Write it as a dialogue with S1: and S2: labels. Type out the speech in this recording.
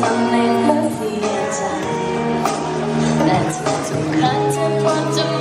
S1: ทำให้เธอเสียใจแต่ทุกๆครั้งเธอพร้อมจะ